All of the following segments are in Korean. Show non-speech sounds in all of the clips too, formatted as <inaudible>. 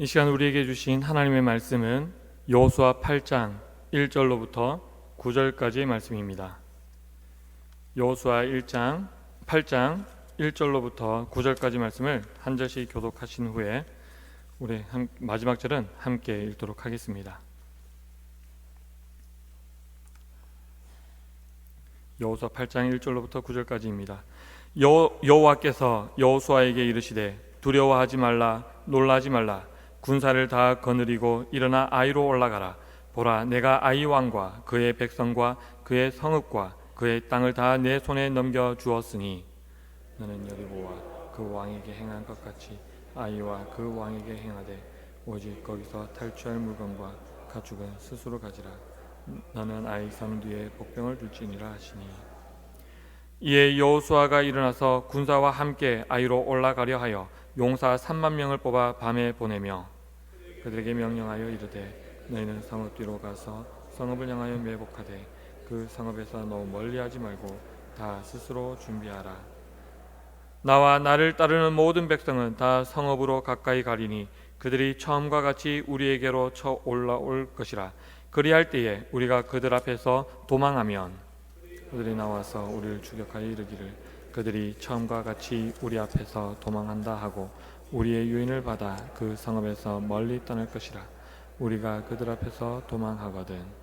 이 시간 우리에게 주신 하나님의 말씀은 여호수아 8장 1절로부터 9절까지의 말씀입니다. 여호수아 1장 8장 1절로부터 9절까지 말씀을 한 절씩 교독하신 후에 우리 한- 마지막 절은 함께 읽도록 하겠습니다. 여호수아 8장 1절로부터 9절까지입니다. 여 여호와께서 여호수아에게 이르시되 두려워하지 말라 놀라지 말라 군사를 다 거느리고 일어나 아이로 올라가라. 보라 내가 아이 왕과 그의 백성과 그의 성읍과 그의 땅을 다 내 손에 넘겨 주었으니 너는 여리고와 그 왕에게 행한 것 같이 아이와 그 왕에게 행하되 오직 거기서 탈취할 물건과 가축은 스스로 가지라. 너는 아이 산 뒤에 복병을 둘지니라 하시니. 이에 여호수아가 일어나서 군사와 함께 아이로 올라가려 하여 용사 3만 명을 뽑아 밤에 보내며 그들에게 명령하여 이르되 너희는 성읍 뒤로 가서 성읍을 향하여 매복하되 그 성읍에서 너무 멀리하지 말고 다 스스로 준비하라. 나와 나를 따르는 모든 백성은 다 성읍으로 가까이 가리니 그들이 처음과 같이 우리에게로 쳐 올라올 것이라. 그리할 때에 우리가 그들 앞에서 도망하면 그들이 나와서 우리를 추격하여 이르기를 그들이 처음과 같이 우리 앞에서 도망한다 하고 우리의 유인을 받아 그 성읍에서 멀리 떠날 것이라 우리가 그들 앞에서 도망하거든.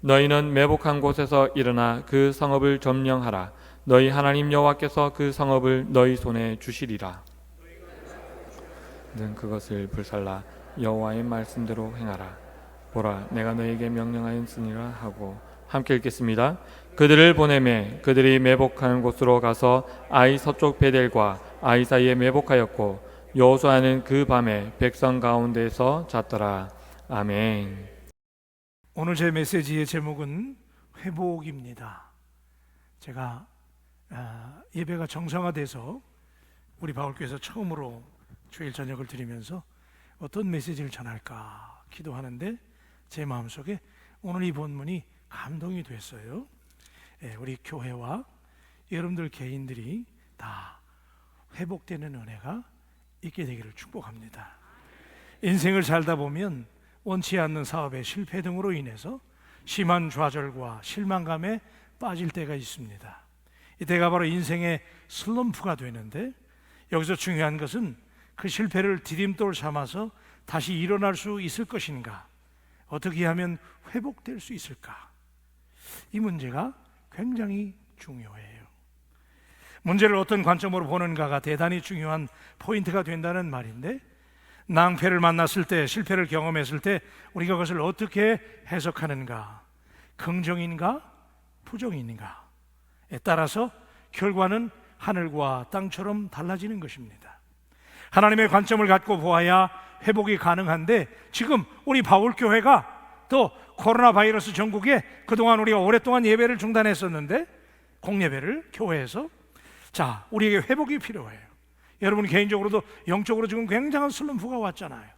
너희는 매복한 곳에서 일어나 그 성읍을 점령하라. 너희 하나님 여호와께서 그 성읍을 너희 손에 주시리라. 는 그것을 불살라 여호와의 말씀대로 행하라. 보라 내가 너에게 명령하였으니라 하고 함께 읽겠습니다. 그들을 보내매 그들이 매복하는 곳으로 가서 아이 서쪽 베델과 아이 사이에 매복하였고 여호수아는 그 밤에 백성 가운데서 잤더라. 아멘. 오늘 제 메시지의 제목은 회복입니다. 제가 아, 예배가 정상화돼서 우리 바울교회에서 처음으로 주일 저녁을 드리면서 어떤 메시지를 전할까 기도하는데 제 마음속에 오늘 이 본문이 감동이 됐어요. 예, 우리 교회와 여러분들 개인들이 다 회복되는 은혜가 있게 되기를 축복합니다. 인생을 살다 보면 원치 않는 사업의 실패 등으로 인해서 심한 좌절과 실망감에 빠질 때가 있습니다. 이때가 바로 인생의 슬럼프가 되는데 여기서 중요한 것은 그 실패를 디딤돌 삼아서 다시 일어날 수 있을 것인가? 어떻게 하면 회복될 수 있을까? 이 문제가 굉장히 중요해요. 문제를 어떤 관점으로 보는가가 대단히 중요한 포인트가 된다는 말인데 낭패를 만났을 때, 실패를 경험했을 때 우리가 그것을 어떻게 해석하는가? 긍정인가? 부정인가에 따라서 결과는 하늘과 땅처럼 달라지는 것입니다. 하나님의 관점을 갖고 보아야 회복이 가능한데 지금 우리 바울 교회가 또 코로나 바이러스 전국에 그동안 우리가 오랫동안 예배를 중단했었는데 공예배를 교회에서 자, 우리에게 회복이 필요해요. 여러분 개인적으로도 영적으로 지금 굉장한 슬럼프가 왔잖아요.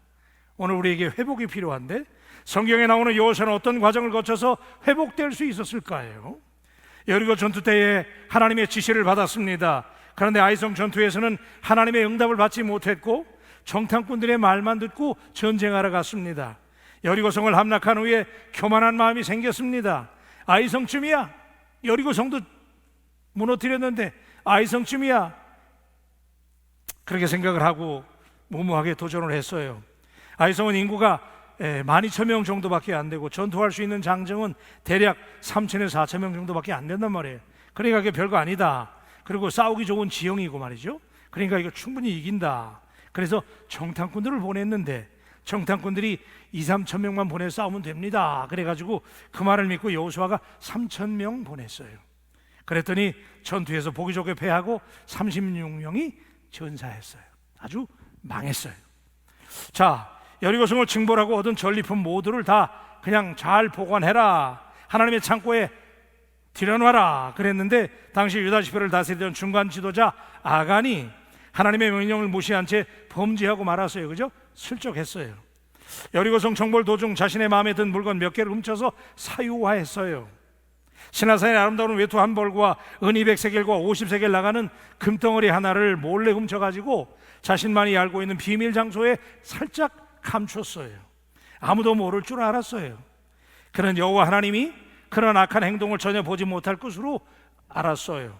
오늘 우리에게 회복이 필요한데 성경에 나오는 여호수아는 어떤 과정을 거쳐서 회복될 수 있었을까요? 여리고 전투 때에 하나님의 지시를 받았습니다. 그런데 아이성 전투에서는 하나님의 응답을 받지 못했고 정탐꾼들의 말만 듣고 전쟁하러 갔습니다. 여리고성을 함락한 후에 교만한 마음이 생겼습니다. 아이성쯤이야. 여리고성도 무너뜨렸는데 아이성쯤이야. 그렇게 생각을 하고 무모하게 도전을 했어요. 아이성은 인구가 12,000명 정도밖에 안 되고 전투할 수 있는 장정은 대략 3,000에서 4,000명 정도밖에 안 된단 말이에요. 그러니까 그게 별거 아니다. 그리고 싸우기 좋은 지형이고 말이죠. 그러니까 이거 충분히 이긴다. 그래서 정탐꾼들을 보냈는데 정탐꾼들이 2, 3천 명만 보내 싸우면 됩니다. 그래가지고 그 말을 믿고 여호수아가 3천 명 보냈어요. 그랬더니 전투에서 보기 좋게 패하고 36명이 전사했어요. 아주 망했어요. 자, 여리고성을 징벌하고 얻은 전리품 모두를 다 그냥 잘 보관해라. 하나님의 창고에 들여놔라. 그랬는데 당시 유다 지파를 다스리던 중간 지도자 아간이 하나님의 명령을 무시한 채 범죄하고 말았어요. 그죠? 슬쩍했어요. 여리고성 정벌 도중 자신의 마음에 든 물건 몇 개를 훔쳐서 사유화했어요. 신하산의 아름다운 외투 한 벌과 은 200세겔과 50세겔 나가는 금덩어리 하나를 몰래 훔쳐가지고 자신만이 알고 있는 비밀 장소에 살짝 감췄어요. 아무도 모를 줄 알았어요. 그는 여호와 하나님이 그런 악한 행동을 전혀 보지 못할 것으로 알았어요.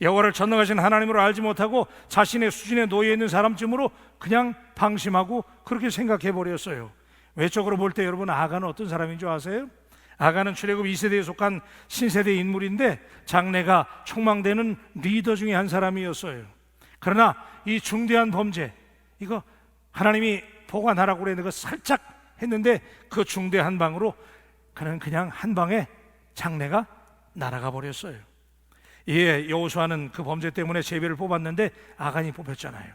여호와를 전능하신 하나님으로 알지 못하고 자신의 수준에 놓여 있는 사람쯤으로 그냥 방심하고 그렇게 생각해 버렸어요. 외적으로 볼 때 여러분 아가는 어떤 사람인 줄 아세요? 아가는 출애굽 2세대에 속한 신세대 인물인데 장래가 촉망되는 리더 중에 한 사람이었어요. 그러나 이 중대한 범죄 이거 하나님이 보관하라고 그랬는데 그 살짝 했는데 그 중대한 방으로 그는 그냥 한 방에 장래가 날아가 버렸어요. 예, 여호수아는 그 범죄 때문에 제비를 뽑았는데 아간이 뽑혔잖아요.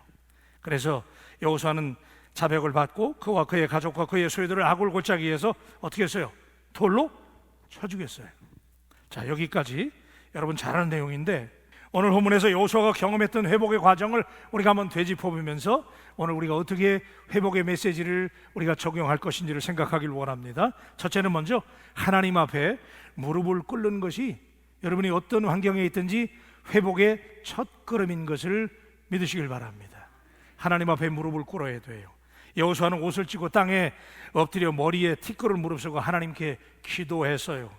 그래서 여호수아는 자백을 받고 그와 그의 가족과 그의 소유들을 악을 골짜기 위해서 어떻게 했어요? 돌로 쳐 죽였어요. 자, 여기까지 여러분 잘 아는 내용인데 오늘 본문에서 여호수아가 경험했던 회복의 과정을 우리가 한번 되짚어 보면서 오늘 우리가 어떻게 회복의 메시지를 우리가 적용할 것인지를 생각하길 원합니다. 첫째는 먼저 하나님 앞에 무릎을 꿇는 것이 여러분이 어떤 환경에 있든지 회복의 첫 걸음인 것을 믿으시길 바랍니다. 하나님 앞에 무릎을 꿇어야 돼요. 여호수아는 옷을 찢고 땅에 엎드려 머리에 티끌을 무릅쓰고 하나님께 기도했어요.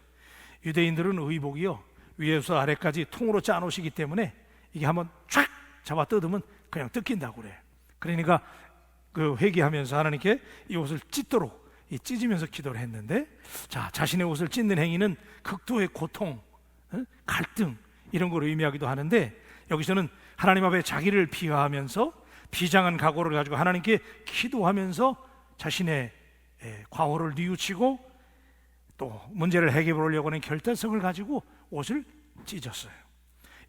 유대인들은 의복이요 위에서 아래까지 통으로 짜놓으시기 때문에 이게 한번 쫙 잡아 뜯으면 그냥 뜯긴다고 그래. 그러니까 그 회개하면서 하나님께 이 옷을 찢도록 이 찢으면서 기도를 했는데 자 자신의 옷을 찢는 행위는 극도의 고통, 어? 갈등 이런 걸 의미하기도 하는데 여기서는 하나님 앞에 자기를 비하하면서 비장한 각오를 가지고 하나님께 기도하면서 자신의 예, 과오를 뉘우치고 또 문제를 해결해 보려고 하는 결단성을 가지고 옷을 찢었어요.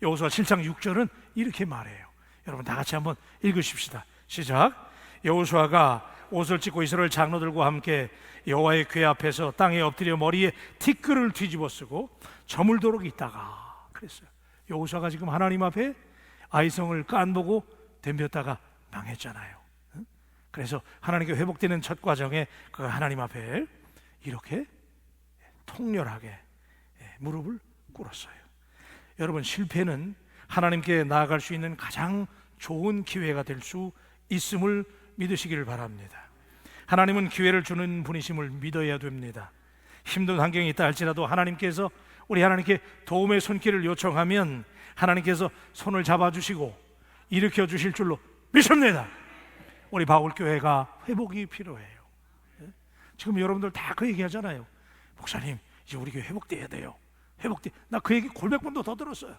여호수아 7장 6절은 이렇게 말해요. 여러분 다 같이 한번 읽으십시다. 시작. 여호수아가 옷을 찢고 이스라엘 장로들과 함께 여호와의 궤 앞에서 땅에 엎드려 머리에 티끌을 뒤집어 쓰고 저물도록 있다가 그랬어요. 여호수아가 지금 하나님 앞에 아이성을 깐보고 덤볐다가 망했잖아요. 응? 그래서 하나님께 회복되는 첫 과정에 그 하나님 앞에 이렇게 통렬하게 예, 무릎을 꿇었어요. 여러분 실패는 하나님께 나아갈 수 있는 가장 좋은 기회가 될 수 있음을 믿으시기를 바랍니다. 하나님은 기회를 주는 분이심을 믿어야 됩니다. 힘든 환경이 있다 할지라도 하나님께서 우리 하나님께 도움의 손길을 요청하면 하나님께서 손을 잡아주시고 일으켜 주실 줄로 믿습니다. 우리 바울교회가 회복이 필요해요. 예? 지금 여러분들 다 그 얘기 하잖아요. 목사님, 이제 우리 교회 회복돼야 돼요. 회복돼. 나 그 얘기 골백 번도 더 들었어요.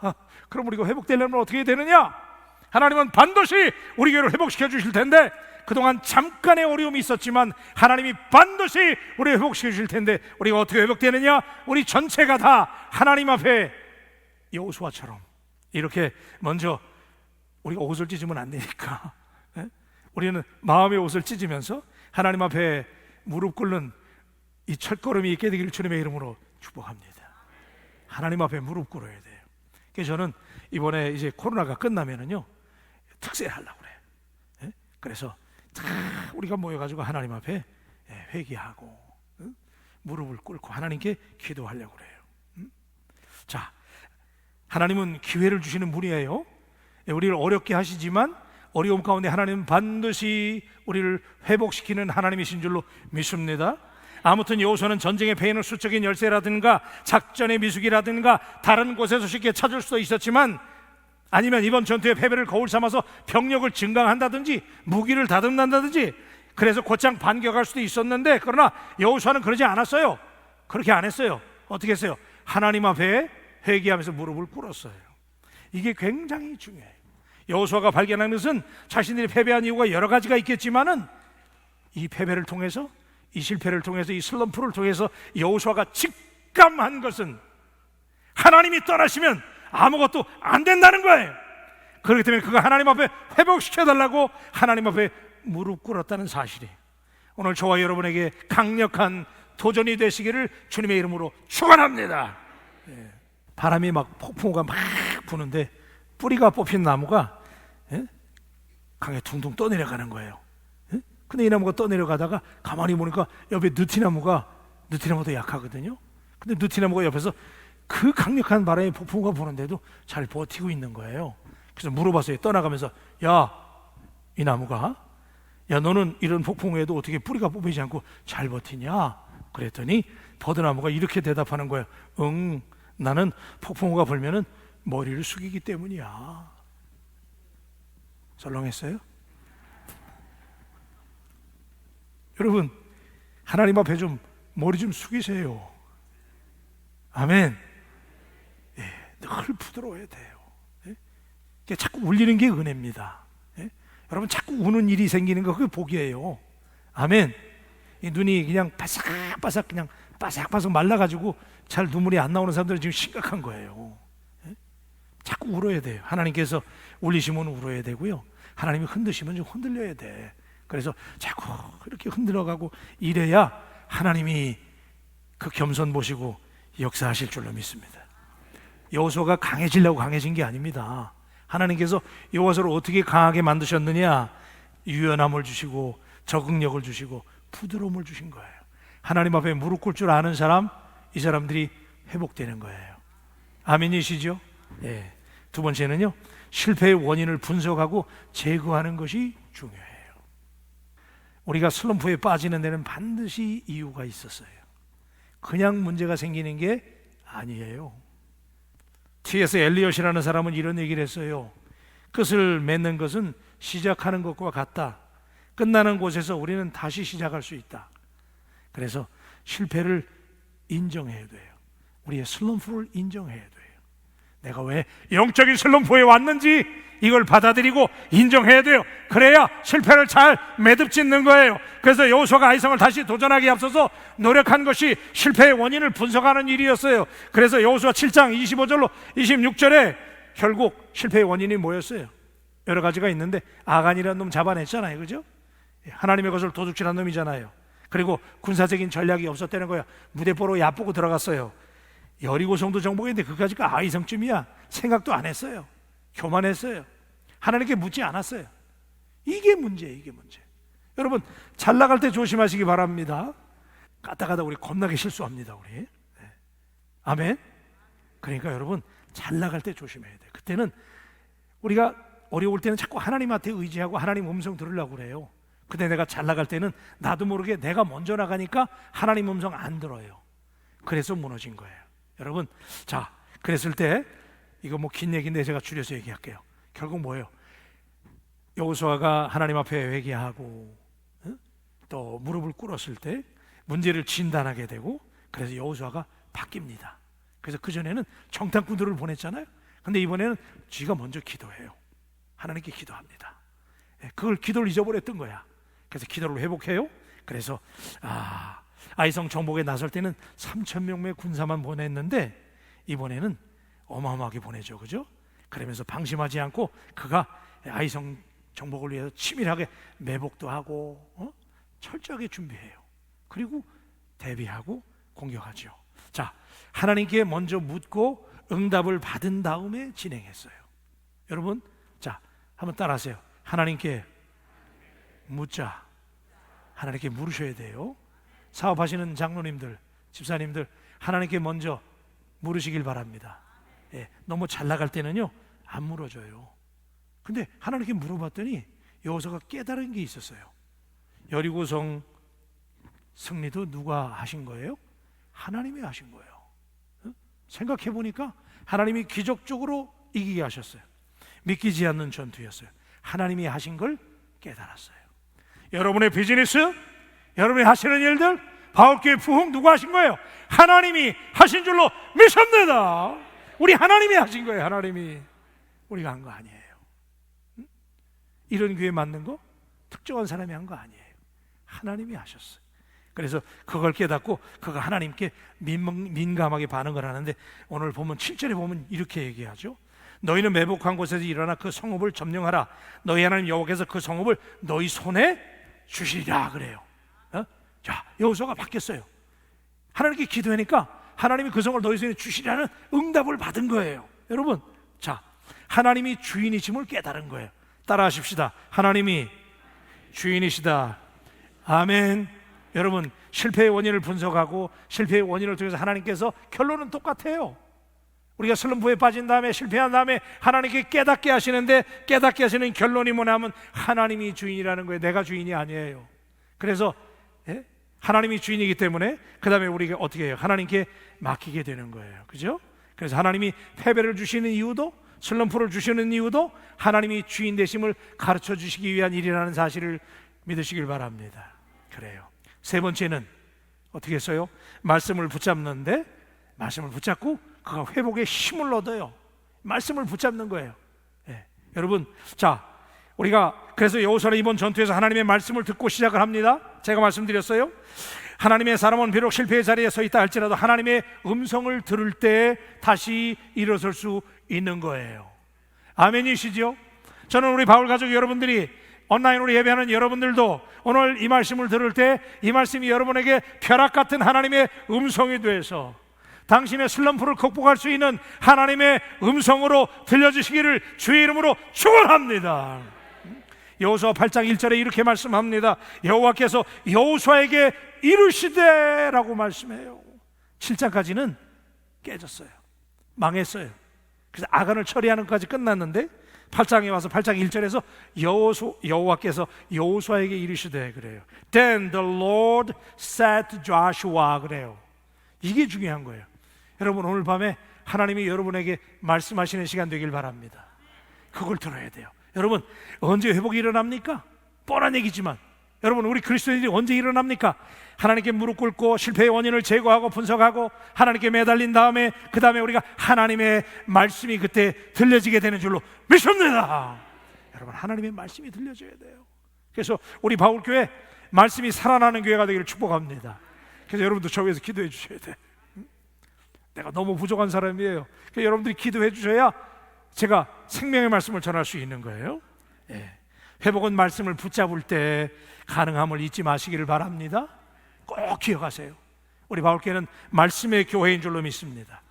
하, <laughs> 그럼 우리가 회복되려면 어떻게 되느냐? 하나님은 반드시 우리 교회를 회복시켜 주실 텐데 그동안 잠깐의 어려움이 있었지만 하나님이 반드시 우리 회복시켜 주실 텐데 우리가 어떻게 회복되느냐? 우리 전체가 다 하나님 앞에 여호수아처럼 이렇게 먼저 우리가 옷을 찢으면 안 되니까 <laughs> 예? 우리는 마음의 옷을 찢으면서 하나님 앞에 무릎 꿇는 이 첫걸음이 있게 되기를 주님의 이름으로 축복합니다. 하나님 앞에 무릎 꿇어야 돼요. 그래서 저는 이번에 이제 코로나가 끝나면은요 특세 하려고 그래요. 예? 그래서 다 우리가 모여가지고 하나님 앞에 예, 회개하고 응? 무릎을 꿇고 하나님께 기도하려고 그래요. 응? 자, 하나님은 기회를 주시는 분이에요. 예, 우리를 어렵게 하시지만 어려움 가운데 하나님은 반드시 우리를 회복시키는 하나님이신 줄로 믿습니다. 아무튼 여호수아는 전쟁의 배인을 수적인 열쇠라든가 작전의 미숙이라든가 다른 곳에서 쉽게 찾을 수도 있었지만 아니면 이번 전투의 패배를 거울 삼아서 병력을 증강한다든지 무기를 다듬는다든지 그래서 곧장 반격할 수도 있었는데 그러나 여호수아는 그러지 않았어요. 그렇게 안 했어요. 어떻게 했어요? 하나님 앞에 회개하면서 무릎을 꿇었어요. 이게 굉장히 중요해요. 여호수아가 발견한 것은 자신들이 패배한 이유가 여러 가지가 있겠지만은 이 패배를 통해서 이 실패를 통해서 이 슬럼프를 통해서 여호수아가 직감한 것은 하나님이 떠나시면 아무것도 안 된다는 거예요. 그렇기 때문에 그가 하나님 앞에 회복시켜 달라고 하나님 앞에 무릎 꿇었다는 사실이 오늘 저와 여러분에게 강력한 도전이 되시기를 주님의 이름으로 축원합니다. 예. 바람이 막 폭풍우가 막 부는데 뿌리가 뽑힌 나무가 예? 강에 둥둥 떠내려가는 거예요. 예? 근데 이 나무가 떠내려가다가 가만히 보니까 옆에 느티나무가 느티나무도 약하거든요. 근데 느티나무가 옆에서 그 강력한 바람이 폭풍우가 부는데도 잘 버티고 있는 거예요. 그래서 물어봤어요. 떠나가면서 야, 이 나무가 야 너는 이런 폭풍에도 어떻게 뿌리가 뽑히지 않고 잘 버티냐? 그랬더니 버드나무가 이렇게 대답하는 거예요. 응, 나는 폭풍우가 불면은 머리를 숙이기 때문이야. 썰렁했어요? 여러분, 하나님 앞에 좀 머리 좀 숙이세요. 아멘. 예, 늘 부드러워야 돼요. 예? 자꾸 울리는 게 은혜입니다. 예? 여러분 자꾸 우는 일이 생기는 거 그게 복이에요. 아멘. 이 눈이 그냥 바삭바삭 그냥 바삭바삭 말라가지고 잘 눈물이 안 나오는 사람들은 지금 심각한 거예요. 예? 자꾸 울어야 돼요. 하나님께서 울리시면 울어야 되고요. 하나님이 흔드시면 좀 흔들려야 돼. 그래서 자꾸 이렇게 흔들어가고 이래야 하나님이 그 겸손 보시고 역사하실 줄로 믿습니다. 여호수아가 강해지려고 강해진 게 아닙니다. 하나님께서 여호수아를 어떻게 강하게 만드셨느냐? 유연함을 주시고 적응력을 주시고 부드러움을 주신 거예요. 하나님 앞에 무릎 꿇을 줄 아는 사람, 이 사람들이 회복되는 거예요. 아멘이시죠? 예. 두 번째는요. 실패의 원인을 분석하고 제거하는 것이 중요해요. 우리가 슬럼프에 빠지는 데는 반드시 이유가 있었어요. 그냥 문제가 생기는 게 아니에요. T.S. 엘리엇이라는 사람은 이런 얘기를 했어요. 끝을 맺는 것은 시작하는 것과 같다. 끝나는 곳에서 우리는 다시 시작할 수 있다. 그래서 실패를 인정해야 돼요. 우리의 슬럼프를 인정해야 돼요. 내가 왜 영적인 슬럼프에 왔는지 이걸 받아들이고 인정해야 돼요. 그래야 실패를 잘 매듭 짓는 거예요. 그래서 여호수아가 아이성을 다시 도전하기 앞서서 노력한 것이 실패의 원인을 분석하는 일이었어요. 그래서 여호수아 7장 25절로 26절에 결국 실패의 원인이 뭐였어요? 여러 가지가 있는데 아간이라는 놈 잡아냈잖아요. 그죠? 하나님의 것을 도둑질한 놈이잖아요. 그리고 군사적인 전략이 없었다는 거야. 무대포로 얕보고 들어갔어요. 여리고 성도 정복인데 그까지가 아이성쯤이야. 생각도 안 했어요. 교만했어요. 하나님께 묻지 않았어요. 이게 문제예요, 이게 문제. 여러분, 잘 나갈 때 조심하시기 바랍니다. 가다 우리 겁나게 실수합니다, 우리. 네. 아멘. 그러니까 여러분, 잘 나갈 때 조심해야 돼. 그때는 우리가 어려울 때는 자꾸 하나님한테 의지하고 하나님 음성 들으려고 그래요. 근데 내가 잘 나갈 때는 나도 모르게 내가 먼저 나가니까 하나님 음성 안 들어요. 그래서 무너진 거예요. 여러분, 자, 그랬을 때 이거 뭐 긴 얘기인데 제가 줄여서 얘기할게요. 결국 뭐예요? 여호수아가 하나님 앞에 회개하고 어? 또 무릎을 꿇었을 때 문제를 진단하게 되고 그래서 여호수아가 바뀝니다. 그래서 그 전에는 정탐꾼들을 보냈잖아요. 근데 이번에는 쥐가 먼저 기도해요. 하나님께 기도합니다. 예, 그걸 기도를 잊어버렸던 거야. 그래서 기도를 회복해요. 그래서 아 아이성 정복에 나설 때는 3천 명의 군사만 보냈는데 이번에는 어마어마하게 보내죠, 그죠? 그러면서 방심하지 않고 그가 아이성 정복을 위해서 치밀하게 매복도 하고 어? 철저하게 준비해요. 그리고 대비하고 공격하죠. 자, 하나님께 먼저 묻고 응답을 받은 다음에 진행했어요. 여러분, 자, 한번 따라하세요. 하나님께 묻자. 하나님께 물으셔야 돼요. 사업하시는 장로님들, 집사님들, 하나님께 먼저 물으시길 바랍니다. 예, 너무 잘 나갈 때는요, 안 물어줘요. 근데 하나님께 물어봤더니 여호수아가 깨달은 게 있었어요. 여리고성 승리도 누가 하신 거예요? 하나님이 하신 거예요. 어? 생각해 보니까 하나님이 기적적으로 이기게 하셨어요. 믿기지 않는 전투였어요. 하나님이 하신 걸 깨달았어요. 여러분의 비즈니스, 여러분이 하시는 일들, 바울교회 부흥 누가 하신 거예요? 하나님이 하신 줄로 믿습니다. 우리 하나님이 하신 거예요. 하나님이 우리가 한 거 아니에요. 응? 이런 교회 맞는 거 특정한 사람이 한 거 아니에요. 하나님이 하셨어요. 그래서 그걸 깨닫고 그가 하나님께 민, 민감하게 반응을 하는데 오늘 보면 7절에 보면 이렇게 얘기하죠. 너희는 매복한 곳에서 일어나 그 성읍을 점령하라. 너희 하나님 여호와께서 그 성읍을 너희 손에 주시리라 그래요. 어? 자, 여호수아가 바뀌었어요. 하나님께 기도하니까 하나님이 그 성을 너희 손에 주시라는 응답을 받은 거예요. 여러분, 자, 하나님이 주인이심을 깨달은 거예요. 따라하십시다. 하나님이 주인이시다. 아멘. 여러분, 실패의 원인을 분석하고 실패의 원인을 통해서 하나님께서 결론은 똑같아요. 우리가 슬럼프에 빠진 다음에 실패한 다음에 하나님께 깨닫게 하시는데 깨닫게 하시는 결론이 뭐냐면 하나님이 주인이라는 거예요. 내가 주인이 아니에요. 그래서 예? 하나님이 주인이기 때문에 그 다음에 우리가 어떻게 해요? 하나님께 맡기게 되는 거예요. 그죠? 그래서 하나님이 패배를 주시는 이유도 슬럼프를 주시는 이유도 하나님이 주인 되심을 가르쳐 주시기 위한 일이라는 사실을 믿으시길 바랍니다. 그래요. 세 번째는 어떻게 했어요? 말씀을 붙잡는데 말씀을 붙잡고 그가 회복의 힘을 얻어요. 말씀을 붙잡는 거예요. 예. 여러분, 자, 우리가 그래서 여호수아는 이번 전투에서 하나님의 말씀을 듣고 시작을 합니다. 제가 말씀드렸어요. 하나님의 사람은 비록 실패의 자리에 서 있다 할지라도 하나님의 음성을 들을 때 다시 일어설 수 있는 거예요. 아멘이시죠? 저는 우리 바울 가족 여러분들이 온라인으로 예배하는 여러분들도 오늘 이 말씀을 들을 때 이 말씀이 여러분에게 벼락 같은 하나님의 음성이 돼서 당신의 슬럼프를 극복할 수 있는 하나님의 음성으로 들려주시기를 주의 이름으로 축원합니다. 여호수아 8장 1절에 이렇게 말씀합니다. 여호와께서 여호수아에게 이르시되라고 말씀해요. 7장까지는 깨졌어요. 망했어요. 그래서 아간을 처리하는 것까지 끝났는데 8장에 와서 8장 1절에서 여호수 여호와께서 여호수아에게 이르시되 그래요. Then the Lord said Joshua 그래요. 이게 중요한 거예요. 여러분 오늘 밤에 하나님이 여러분에게 말씀하시는 시간 되길 바랍니다. 그걸 들어야 돼요. 여러분 언제 회복이 일어납니까? 뻔한 얘기지만 여러분 우리 그리스도인들이 언제 일어납니까? 하나님께 무릎 꿇고 실패의 원인을 제거하고 분석하고 하나님께 매달린 다음에 그 다음에 우리가 하나님의 말씀이 그때 들려지게 되는 줄로 믿습니다. 여러분 하나님의 말씀이 들려줘야 돼요. 그래서 우리 바울교회 말씀이 살아나는 교회가 되기를 축복합니다. 그래서 여러분도 저 위해서 기도해 주셔야 돼. 응? 내가 너무 부족한 사람이에요. 여러분들이 기도해 주셔야 제가 생명의 말씀을 전할 수 있는 거예요. 예. 회복은 말씀을 붙잡을 때 가능함을 잊지 마시기를 바랍니다. 꼭 기억하세요. 우리 바울교회는 말씀의 교회인 줄로 믿습니다.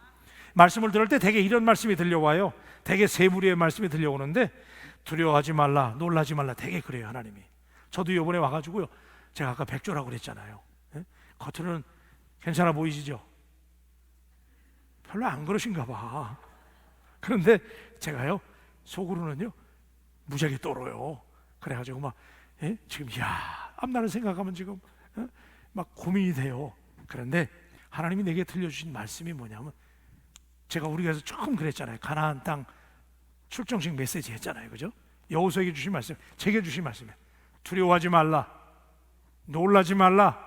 말씀을 들을 때 대개 이런 말씀이 들려와요. 대개 세 부류의 말씀이 들려오는데 두려워하지 말라, 놀라지 말라. 대개 그래요, 하나님이. 저도 이번에 와가지고요. 제가 아까 백조라고 그랬잖아요. 예? 겉으로는 괜찮아 보이시죠? 별로 안 그러신가 봐. 그런데 제가요, 속으로는요, 무지하게 떨어요. 그래가지고 막, 예? 지금, 야 앞날을 생각하면 지금, 어? 막 고민이 돼요. 그런데 하나님이 내게 들려주신 말씀이 뭐냐면, 제가 우리 가 서 조금 그랬잖아요. 가나안 땅 출정식 메시지 했잖아요. 그죠? 여호수에게 주신 말씀, 제게 주신 말씀이에요. 두려워하지 말라. 놀라지 말라.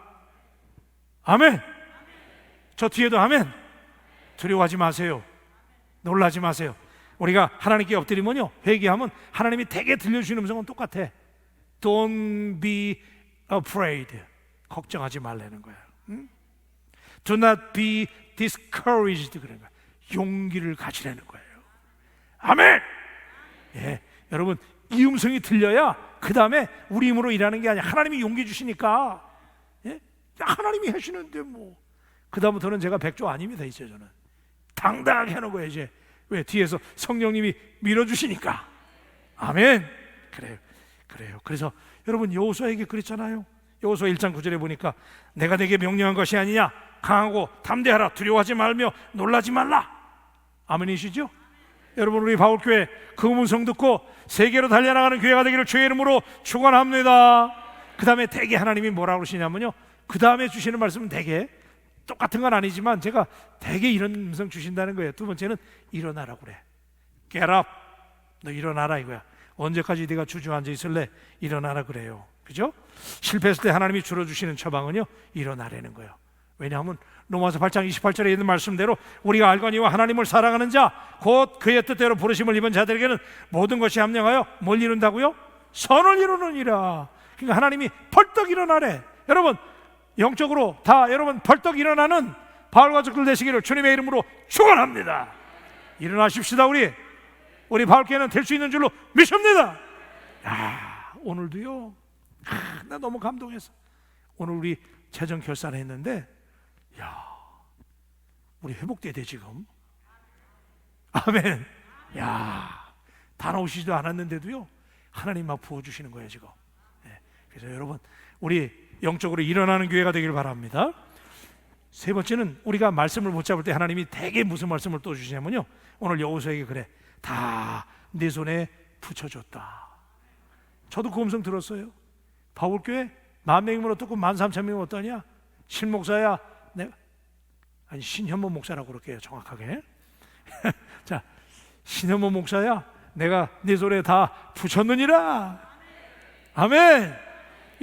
아멘. 저 뒤에도 아멘. 두려워하지 마세요. 놀라지 마세요. 우리가 하나님께 엎드리면요 회개하면 하나님이 대개 들려주시는 음성은 똑같아. Don't be afraid. 걱정하지 말라는 거야. 응? Do not be discouraged 그런 거야. 용기를 가지라는 거예요. 아멘. 예, 여러분 이 음성이 들려야 그 다음에 우리 힘으로 일하는 게 아니야. 하나님이 용기 주시니까. 예? 하나님이 하시는데 뭐. 그 다음부터는 제가 백조 아닙니다 이제 저는 당당하게 하는 거예요 이제. 왜 뒤에서 성령님이 밀어주시니까. 아멘. 그래요. 그래요. 그래서 여러분 여호수아에게 그랬잖아요. 여호수아 1장 9절에 보니까 내가 내게 명령한 것이 아니냐. 강하고 담대하라. 두려워하지 말며 놀라지 말라. 아멘이시죠? 여러분 우리 바울교회 그 음성 듣고 세계로 달려나가는 교회가 되기를 주의 이름으로 축원합니다. 그 다음에 대개 하나님이 뭐라고 그러시냐면요. 그 다음에 주시는 말씀은 대개 똑같은 건 아니지만 제가 대개 이런 음성 주신다는 거예요. 두 번째는 일어나라고 그래. Get up. 너 일어나라 이거야. 언제까지 네가 주저앉아 있을래? 일어나라 그래요. 그죠? 실패했을 때 하나님이 줄여 주시는 처방은요. 일어나라는 거예요. 왜냐하면 로마서 8장 28절에 있는 말씀대로 우리가 알거니와 하나님을 사랑하는 자 곧 그의 뜻대로 부르심을 입은 자들에게는 모든 것이 합령하여 뭘 이룬다고요? 선을 이루느니라. 그러니까 하나님이 벌떡 일어나래. 여러분 영적으로 다 여러분 벌떡 일어나는 바울과 적들 되시기를 주님의 이름으로 축원합니다. 일어나십시다 우리 우리 바울교회는 될 수 있는 줄로 믿습니다. 야 오늘도요. 아, 나 너무 감동했어. 오늘 우리 재정 결산을 했는데 야 우리 회복돼 돼 지금. 아멘. 야 다 나오시지도 않았는데도요 하나님 막 부어 주시는 거예요 지금. 네, 그래서 여러분 우리 영적으로 일어나는 교회가 되길 바랍니다. 세 번째는 우리가 말씀을 못 잡을 때 하나님이 대개 무슨 말씀을 또 주시냐면요. 오늘 여호수아에게 그래. 다 내 손에 붙여줬다. 저도 그 음성 들었어요. 바울교회 만 명이면 어떻고 만 삼천 명이면 어떠냐? 신목사야. 내가 아니 신현모 목사라고 그럴게요. 정확하게. <laughs> 자, 신현모 목사야. 내가 네 손에 다 붙였느니라. 아멘.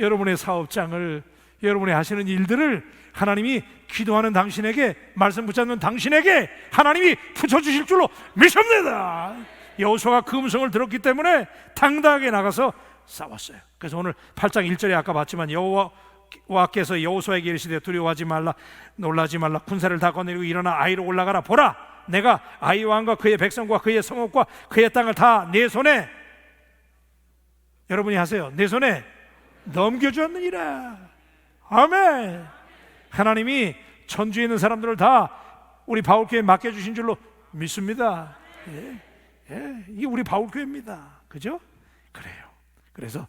여러분의 사업장을 여러분이 하시는 일들을 하나님이 기도하는 당신에게 말씀 붙잡는 당신에게 하나님이 붙여주실 줄로 믿습니다. 여호수아가 그 음성을 들었기 때문에 당당하게 나가서 싸웠어요. 그래서 오늘 8장 1절에 아까 봤지만 여호와께서 여호수아에게 이르시되 두려워하지 말라 놀라지 말라 군사를 다 거느리고 일어나 아이로 올라가라 보라 내가 아이 왕과 그의 백성과 그의 성읍과 그의 땅을 다 내 손에 여러분이 하세요. 내 손에 넘겨주었느니라. 아멘. 하나님이 천주에 있는 사람들을 다 우리 바울교회에 맡겨주신 줄로 믿습니다. 예, 예, 이게 우리 바울교회입니다. 그죠? 그래요. 그래서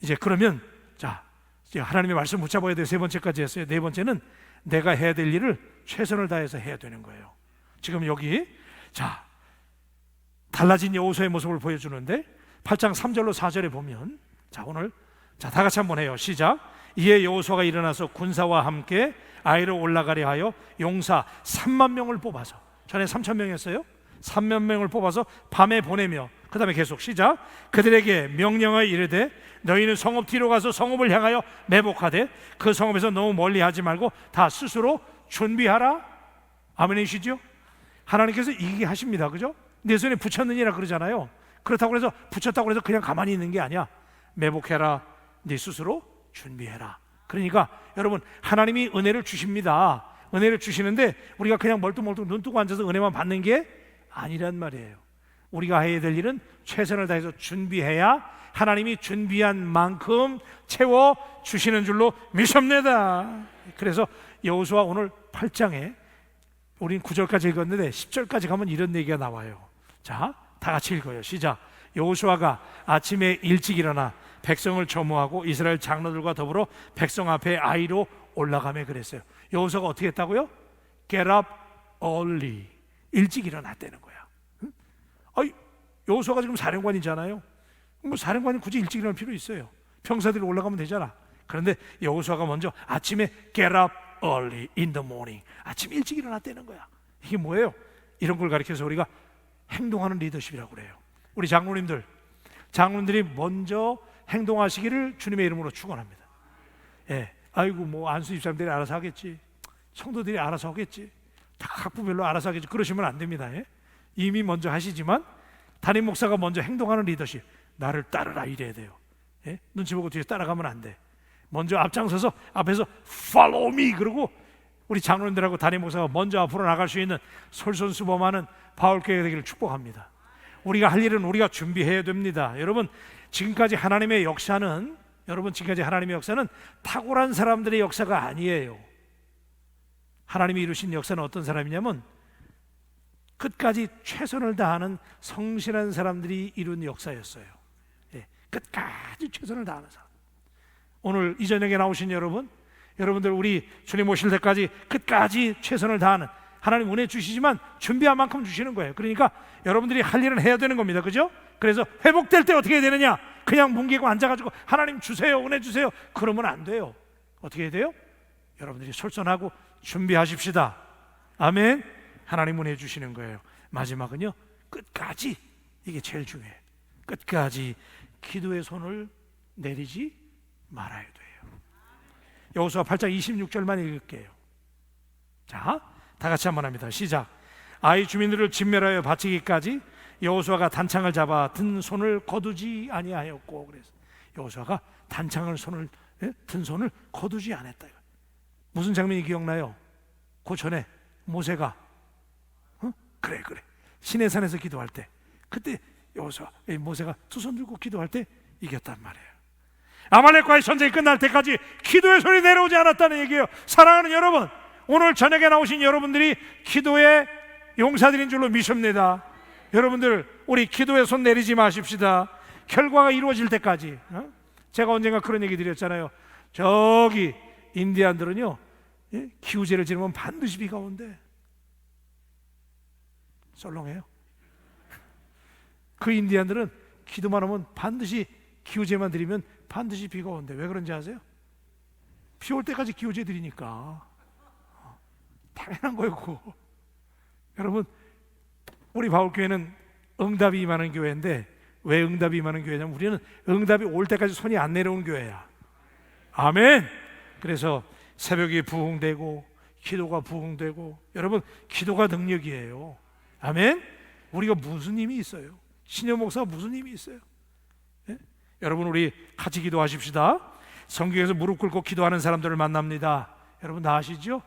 이제 그러면 자, 이제 하나님의 말씀 붙잡아야 돼. 세 번째까지 했어요. 네 번째는 내가 해야 될 일을 최선을 다해서 해야 되는 거예요. 지금 여기 자 달라진 여호수의 모습을 보여주는데 8장 3절로 4절에 보면 자 오늘 자 다 같이 한번 해요. 시작. 이에 여호수아가 일어나서 군사와 함께 아이로 올라가려 하여 용사 3만 명을 뽑아서 전에 3천 명이었어요. 3만 명을 뽑아서 밤에 보내며 그 다음에 계속 시작. 그들에게 명령하여 이르되 너희는 성읍 뒤로 가서 성읍을 향하여 매복하되 그 성읍에서 너무 멀리 하지 말고 다 스스로 준비하라. 아멘이시죠? 하나님께서 이기게 하십니다. 그죠? 내 손에 붙였느니라 그러잖아요. 그렇다고 해서 붙였다고 해서 그냥 가만히 있는 게 아니야. 매복해라. 네 스스로 준비해라. 그러니까 여러분 하나님이 은혜를 주십니다. 은혜를 주시는데 우리가 그냥 멀뚱멀뚱 눈 뜨고 앉아서 은혜만 받는 게 아니란 말이에요. 우리가 해야 될 일은 최선을 다해서 준비해야 하나님이 준비한 만큼 채워 주시는 줄로 믿습니다. 그래서 여호수아 오늘 8장에 우린 9절까지 읽었는데 10절까지 가면 이런 얘기가 나와요. 자, 다 같이 읽어요. 시작. 여호수아가 아침에 일찍 일어나 백성을 조모하고 이스라엘 장로들과 더불어 백성 앞에 아이로 올라가며 그랬어요. 여호수아가 어떻게 했다고요? Get up early. 일찍 일어났다는 거야. 응? 아이, 여호수아가 지금 사령관이잖아요. 뭐 사령관이 굳이 일찍 일어날 필요 있어요. 평사들이 올라가면 되잖아. 그런데 여호수아가 먼저 아침에 get up early in the morning. 아침 일찍 일어났다는 거야. 이게 뭐예요? 이런 걸 가리켜서 우리가 행동하는 리더십이라고 그래요. 우리 장로님들, 장로님들이 먼저 행동하시기를 주님의 이름으로 축원합니다. 예, 아이고 뭐 안수 집사님들이 알아서 하겠지, 성도들이 알아서 하겠지, 다 각부별로 알아서 하겠지. 그러시면 안 됩니다. 예? 이미 먼저 하시지만 담임 목사가 먼저 행동하는 리더십, 나를 따르라 이래야 돼요. 예? 눈치 보고 뒤에 따라가면 안 돼. 먼저 앞장서서 앞에서 follow me 그러고 우리 장로님들하고 담임 목사가 먼저 앞으로 나갈 수 있는 솔선수범하는 바울교회가 되기를 축복합니다. 우리가 할 일은 우리가 준비해야 됩니다. 여러분 지금까지 하나님의 역사는 여러분 지금까지 하나님의 역사는 탁월한 사람들의 역사가 아니에요. 하나님이 이루신 역사는 어떤 사람이냐면 끝까지 최선을 다하는 성실한 사람들이 이룬 역사였어요. 예, 끝까지 최선을 다하는 사람. 오늘 이 저녁에 나오신 여러분, 여러분들 우리 주님 오실 때까지 끝까지 최선을 다하는 하나님 은혜 주시지만 준비한 만큼 주시는 거예요. 그러니까 여러분들이 할 일은 해야 되는 겁니다. 그죠? 그래서 회복될 때 어떻게 되느냐? 그냥 뭉개고 앉아가지고 하나님 주세요, 은혜 주세요. 그러면 안 돼요. 어떻게 해야 돼요? 여러분들이 솔선하고 준비하십시다. 아멘. 하나님 은혜 주시는 거예요. 마지막은요. 끝까지 이게 제일 중요해요. 끝까지 기도의 손을 내리지 말아야 돼요. 여호수아 8장 26절만 읽을게요. 자, 다 같이 한번 합니다. 시작. 아이 주민들을 진멸하여 바치기까지 여호수아가 단창을 잡아 든 손을 거두지 아니하였고 그래서 여호수아가 단창을 손을 예? 든 손을 거두지 않았다. 무슨 장면이 기억나요? 그 전에 모세가 어? 그래 그래 시내산에서 기도할 때 그때 여호수아 모세가 두 손 들고 기도할 때 이겼단 말이에요. 아말렉과의 전쟁이 끝날 때까지 기도의 소리 내려오지 않았다는 얘기예요. 사랑하는 여러분, 오늘 저녁에 나오신 여러분들이 기도의 용사들인 줄로 믿습니다. 여러분들 우리 기도의 손 내리지 마십시다. 결과가 이루어질 때까지. 어? 제가 언젠가 그런 얘기 드렸잖아요. 저기 인디안들은요, 예? 기우제를 지르면 반드시 비가 온대. 썰렁해요. 그 인디안들은 기도만 하면 반드시 기우제만 드리면 반드시 비가 온대. 왜 그런지 아세요? 비 올 때까지 기우제 드리니까. 당연한 거예요. 여러분, 우리 바울교회는 응답이 임하는 교회인데 왜 응답이 임하는 교회냐면 우리는 응답이 올 때까지 손이 안 내려온 교회야. 아멘. 그래서 새벽에 부흥되고 기도가 부흥되고 여러분 기도가 능력이에요. 아멘. 우리가 무슨 힘이 있어요? 신여 목사가 무슨 힘이 있어요? 예? 여러분 우리 같이 기도하십시다. 성경에서 무릎 꿇고 기도하는 사람들을 만납니다. 여러분 다 아시죠?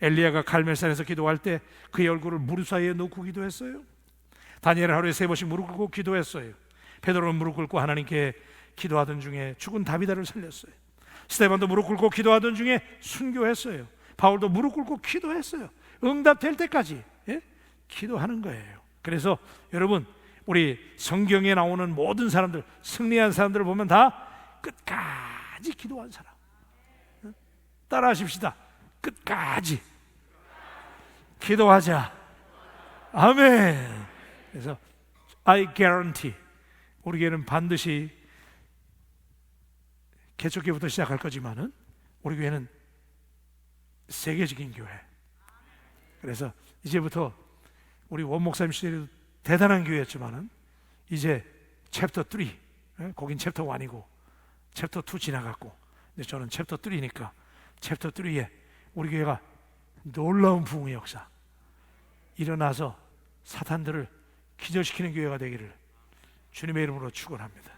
엘리야가 갈멜산에서 기도할 때 그의 얼굴을 무릎 사이에 놓고 기도했어요. 다니엘은 하루에 세 번씩 무릎 꿇고 기도했어요. 베드로는 무릎 꿇고 하나님께 기도하던 중에 죽은 다비다를 살렸어요. 스테반도 무릎 꿇고 기도하던 중에 순교했어요. 바울도 무릎 꿇고 기도했어요. 응답될 때까지 예? 기도하는 거예요. 그래서 여러분 우리 성경에 나오는 모든 사람들 승리한 사람들을 보면 다 끝까지 기도한 사람. 예? 따라하십시다. 끝까지 기도하자. 아멘. 그래서 I guarantee 우리 교회는 반드시 개척교회부터 시작할 거지만은 우리 교회는 세계적인 교회. 그래서 이제부터 우리 원 목사님 시대에도 대단한 교회였지만은 이제 챕터 3, 예? 거긴 챕터 1이고 챕터 2 지나갔고 근데 저는 챕터 3니까 챕터 3에 우리 교회가 놀라운 부흥의 역사 일어나서 사탄들을 기절시키는 교회가 되기를 주님의 이름으로 축원합니다.